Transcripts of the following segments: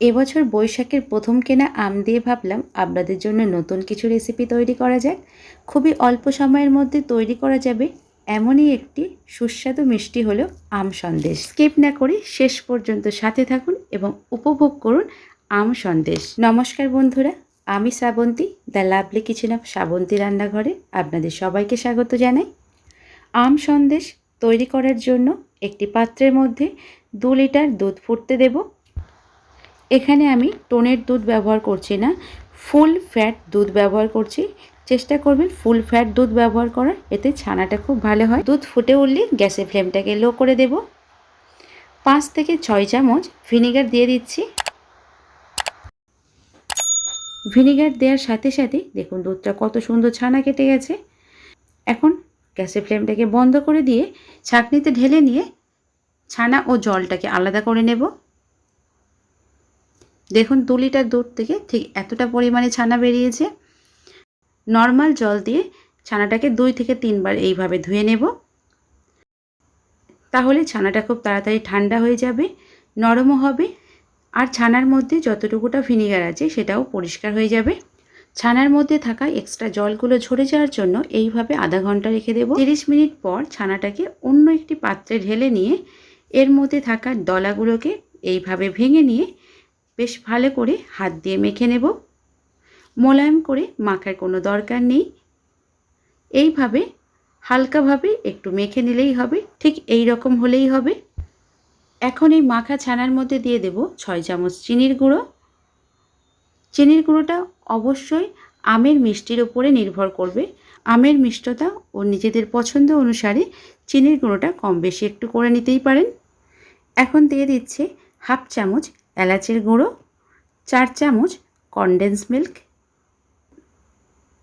এবছর বৈশাখের প্রথম কেনা আম দিয়ে ভাবলাম আপনাদের জন্য নতুন কিছু রেসিপি তৈরি করা যাক। খুবই অল্প সময়ের মধ্যে তৈরি করা যাবে এমনই একটি সুস্বাদু মিষ্টি হলো আম সন্দেশ। স্কিপ না করে শেষ পর্যন্ত সাথে থাকুন এবং উপভোগ করুন আম সন্দেশ। নমস্কার বন্ধুরা, আমি Srabanti, the lovely kitchen of Srabanti রান্নাঘরে আপনাদের সবাইকে স্বাগত জানাই। আম সন্দেশ তৈরি করার জন্য একটি পাত্রের মধ্যে দু লিটার দুধ ফুটতে দেব। এখানে আমি টোনের দুধ ব্যবহার করছি না, ফুল ফ্যাট দুধ ব্যবহার করছি। চেষ্টা করবেন ফুল ফ্যাট দুধ ব্যবহার করার, এতে ছানাটা খুব ভালো হয়। দুধ ফুটে উঠলে গ্যাসের ফ্লেমটাকে লো করে দেব। পাঁচ থেকে ছয় চামচ ভিনিগার দিয়ে দিচ্ছি। ভিনিগার দেওয়ার সাথে সাথে দেখুন দুধটা কত সুন্দর ছানা কেটে গেছে। এখন গ্যাসের ফ্লেমটাকে বন্ধ করে দিয়ে ছাঁকনিতে ঢেলে নিয়ে ছানা ও জলটাকে আলাদা করে নেব। দেখুন দু লিটার দুধ থেকে ঠিক এতটা পরিমাণে ছানা বেরিয়েছে। নর্মাল জল দিয়ে ছানাটাকে দুই থেকে তিনবার এইভাবে ধুয়ে নেব। তাহলে ছানাটা খুব তাড়াতাড়ি ঠান্ডা হয়ে যাবে, নরমও হবে, আর ছানার মধ্যে যতটুকুটা ভিনিগার আছে সেটাও পরিষ্কার হয়ে যাবে। ছানার মধ্যে থাকা এক্সট্রা জলগুলো ঝরে যাওয়ার জন্য এইভাবে আধা ঘণ্টা রেখে দেব। তিরিশ মিনিট পর ছানাটাকে অন্য একটি পাত্রে ঢেলে নিয়ে এর মধ্যে থাকা দলাগুলোকে এইভাবে ভেঙে নিয়ে বেশ ভালো করে হাত দিয়ে মেখে নেব। মোলায়েম করে মাখার কোনো দরকার নেই। এইভাবে, হালকাভাবে একটু মেখে নিলেই হবে, ঠিক এই রকম হলেই হবে। এখন এই মাখা ছানার মধ্যে দিয়ে দেব ছয় চামচ চিনির গুঁড়ো। চিনির গুঁড়োটা অবশ্যই আমের মিষ্টির ওপরে নির্ভর করবে। আমের মিষ্টতা ও নিজেদের পছন্দ অনুসারে চিনির গুঁড়োটা কম বেশি একটু করে নিতেই পারেন। এখন দিয়ে দিচ্ছে হাফ চামচ এলাচের গুঁড়ো, চার চামচ কনডেন্স মিল্ক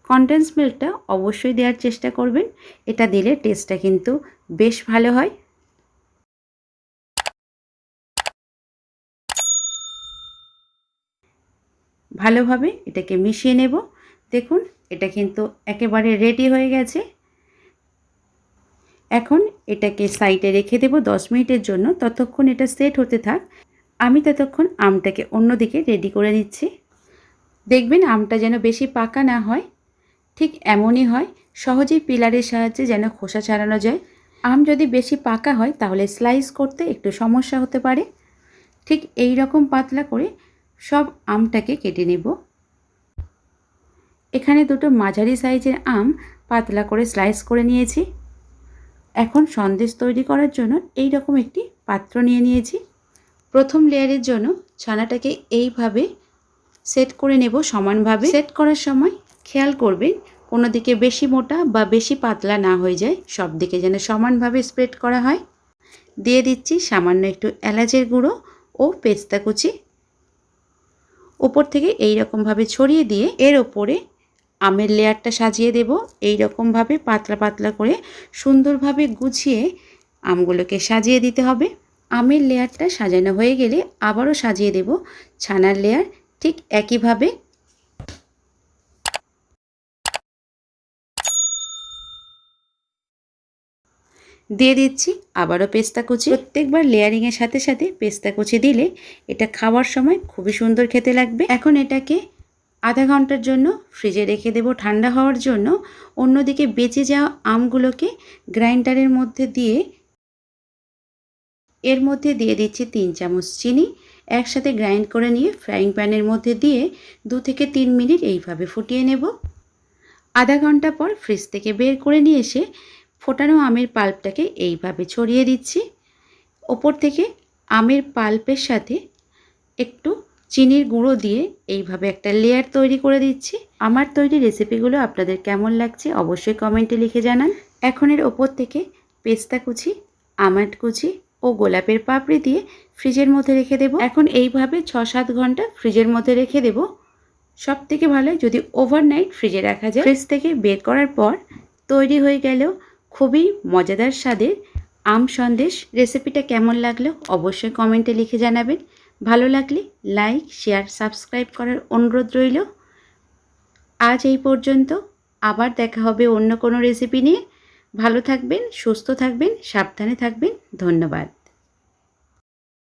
কনডেন্স মিল্কটা অবশ্যই দেওয়ার চেষ্টা করবেন, এটা দিলে টেস্টটা কিন্তু বেশ ভালো হয়। ভালোভাবে এটাকে মিশিয়ে নেব। দেখুন, এটা কিন্তু একেবারে রেডি হয়ে গেছে। এখন এটাকে সাইডে রেখে দেব দশ মিনিটের জন্য। ততক্ষণ এটা সেট হতে থাক। আমি ততক্ষণ আমটাকে অন্যদিকে রেডি করে নিচ্ছি। দেখবেন আমটা যেন বেশি পাকা না হয়, ঠিক এমনই হয়, সহজেই পিলারের সাহায্যে যেন খোসা ছাড়ানো যায়। আম যদি বেশি পাকা হয়, তাহলে স্লাইস করতে একটু সমস্যা হতে পারে। ঠিক এই রকম পাতলা করে সব আমটাকে কেটে নেব। এখানে দুটো মাঝারি সাইজের আম পাতলা করে স্লাইস করে নিয়েছি। এখন সন্দেশ তৈরি করার জন্য এই রকম একটি পাত্র নিয়ে নিয়েছি। প্রথম লেয়ারের জন্য ছানাটাকে এইভাবে সেট করে নেব সমানভাবে। সেট করার সময় খেয়াল করবেন কোনো দিকে বেশি মোটা বা বেশি পাতলা না হয়ে যায় সব দিকে যেন সমানভাবে স্প্রেড করা হয়। দিয়ে দিচ্ছি সামান্য একটু এলাচের গুঁড়ো ও পেস্তা কুচি। ওপর থেকে এই রকমভাবে ছড়িয়ে দিয়ে এর ওপরে আমের লেয়ারটা সাজিয়ে দেব। এই রকমভাবে পাতলা পাতলা করে সুন্দরভাবে গুছিয়ে আমগুলোকে সাজিয়ে দিতে হবে। আমের লেয়ারটা সাজানো হয়ে গেলে আবারও সাজিয়ে দেব ছানার লেয়ার ঠিক একইভাবে। দিয়ে দিচ্ছি আবারও পেস্তা কুচি। প্রত্যেকবার লেয়ারিংয়ের সাথে সাথে পেস্তা কুচি দিলে এটা খাওয়ার সময় খুবই সুন্দর খেতে লাগবে। এখন এটাকে আধা ঘণ্টার জন্য ফ্রিজে রেখে দেব। ঠান্ডা হওয়ার জন্য অন্যদিকে বেঁচে যাওয়া আমগুলোকে গ্রাইন্ডারের মধ্যে দিয়ে এর মধ্যে দিয়ে দিচ্ছি তিন চামচ চিনি, একসাথে গ্রাইন্ড করে নিয়ে ফ্রাইং প্যানের মধ্যে দিয়ে দু থেকে তিন মিনিট এইভাবে ফুটিয়ে নেব। আধা ঘণ্টা পর ফ্রিজ থেকে বের করে নিয়ে এসে ফোটানো আমের পাল্পটাকে এইভাবে ছড়িয়ে দিচ্ছি। ওপর থেকে আমের পাল্পের সাথে একটু চিনির গুঁড়ো দিয়ে এইভাবে একটা লেয়ার তৈরি করে দিচ্ছি। আমার তৈরি রেসিপিগুলো আপনাদের কেমন লাগছে অবশ্যই কমেন্টে লিখে জানান। এখন এর ওপর থেকে পেস্তা কুচি আমাট কুচি ও গোলাপের পাপড়ি দিয়ে ফ্রিজের মধ্যে রেখে দেব। এখন এইভাবে ছ সাত ঘণ্টা ফ্রিজের মধ্যে রেখে দেব। সব থেকে ভালো যদি ওভারনাইট ফ্রিজে রাখা যায়। ফ্রিজ থেকে বের করার পর তৈরি হয়ে গেলেও খুবই মজাদার স্বাদের আম সন্দেশ। রেসিপিটা কেমন লাগল অবশ্যই কমেন্টে লিখে জানাবেন। ভালো লাগলে লাইক, শেয়ার, সাবস্ক্রাইব করার অনুরোধ রইল। আজ এই পর্যন্ত আবার দেখা হবে অন্য কোনো রেসিপি নিয়ে। ভালো থাকবেন সুস্থ থাকবেন সাবধানে থাকবেন। ধন্যবাদ।